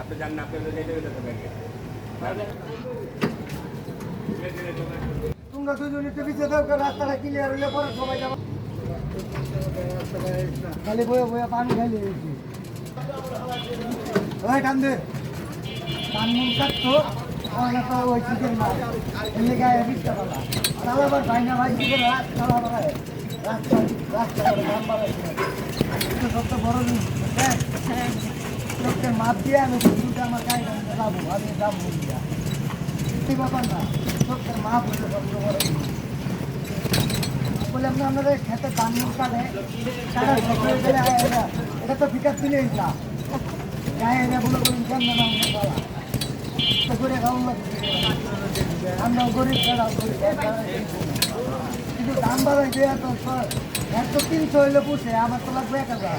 আপনি জান না আপনি তো যেতে যেতে তো ব্যাংকে তোমরা দুজন একটু পিছিয়ে কারণ রাস্তাটা ক্লিয়ার হলে পরে সবাই যাব। খালি বয়ে বয়ে পানি খাইলে ওই কান্দে কান মুখ কাটতো তাহলে তো ওই চিকেন মাছ এমনি গায়ে বিশটা পালা তাহলে আবার ভাই না ভাই রাত খাওয়া বাড়ায়? রাস্তা রাস্তা করে দাম বাড়াইছে এটা সবচেয়ে বড় জিনিস। হ্যাঁ? মাপ দিয়ে আমি দুটো আমার গায়ে যাব আমি যাব বড় বলে খেতে দাম কাটে টাকা শেষ হয়ে এটা এটা গায়ে এনে বলে করে খাওয়ান আমরা। গরিব ছাড়া গরিব কিন্তু দাম বাড়াই তো একশো তিনশো হইলে পুষে আমার তো লাগবে এক হাজার।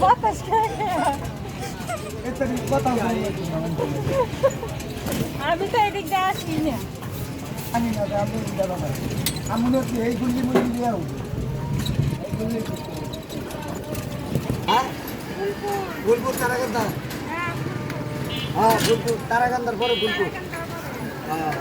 বাতাস আমি তো এদিক দিয়ে আসি না। আমি না আমি আমি কি এই গুলি মুলি দিয়ে উঠবো এই গুলি হ্যাঁ বুলবুল তারাকান্দা হ্যাঁ বুলবুল তারাকান্দার পরে বুলবুল হ্যাঁ